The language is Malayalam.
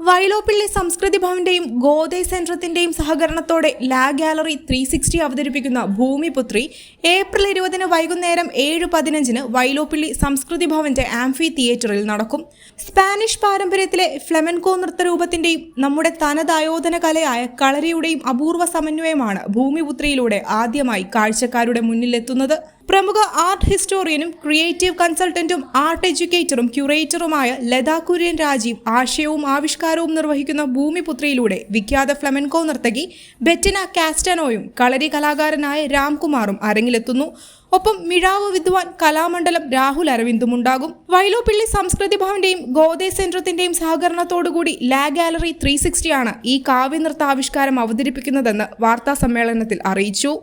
വൈലോപ്പിള്ളി സംസ്കൃതി ഭവന്റെയും ഗോദേ സെൻട്രത്തിന്റെയും സഹകരണത്തോടെ ലാ ഗാലറി ത്രീ സിക്സ്റ്റി അവതരിപ്പിക്കുന്ന ഭൂമിപുത്രി ഏപ്രിൽ ഇരുപതിന് വൈകുന്നേരം ഏഴ് പതിനഞ്ചിന് വൈലോപ്പിള്ളി സംസ്കൃതി ഭവന്റെ ആംഫി തിയേറ്ററിൽ നടക്കും. സ്പാനിഷ് പാരമ്പര്യത്തിലെ ഫ്ലെമൻകോ നൃത്തരൂപത്തിന്റെയും നമ്മുടെ തനതായോധന കലയായ കളരിയുടെയും അപൂർവ സമന്വയമാണ് ഭൂമിപുത്രിയിലൂടെ ആദ്യമായി കാഴ്ചക്കാരുടെ മുന്നിലെത്തുന്നത്. പ്രമുഖ ആർട്ട് ഹിസ്റ്റോറിയനും ക്രിയേറ്റീവ് കൺസൾട്ടന്റും ആർട്ട് എഡ്യൂക്കേറ്ററും ക്യൂറേറ്ററുമായ ലതാ കുര്യൻ രാജീവ് ആശയവും ആവിഷ്കാരവും നിർവഹിക്കുന്ന ഭൂമിപുത്രിയിലൂടെ വിഖ്യാത ഫ്ലമെൻകോ നർത്തകി ബെറ്റിന കാസ്റ്റനോയും കളരി കലാകാരനായ രാംകുമാറും അരങ്ങിലെത്തുന്നു. ഒപ്പം മിഴാവ് വിദ്വാൻ കലാമണ്ഡലം രാഹുൽ അരവിന്ദും ഉണ്ടാകും. വൈലോപ്പിള്ളി സംസ്കൃതി ഭവന്റെയും ഗോദേ സെൻട്രത്തിന്റെയും സഹകരണത്തോടുകൂടി ലാ ഗാലറി ത്രീ സിക്സ്റ്റിയാണ് ഈ കാവ്യനൃത്ത ആവിഷ്കാരം അവതരിപ്പിക്കുന്നതെന്ന് വാർത്താ സമ്മേളനത്തിൽ അറിയിച്ചു.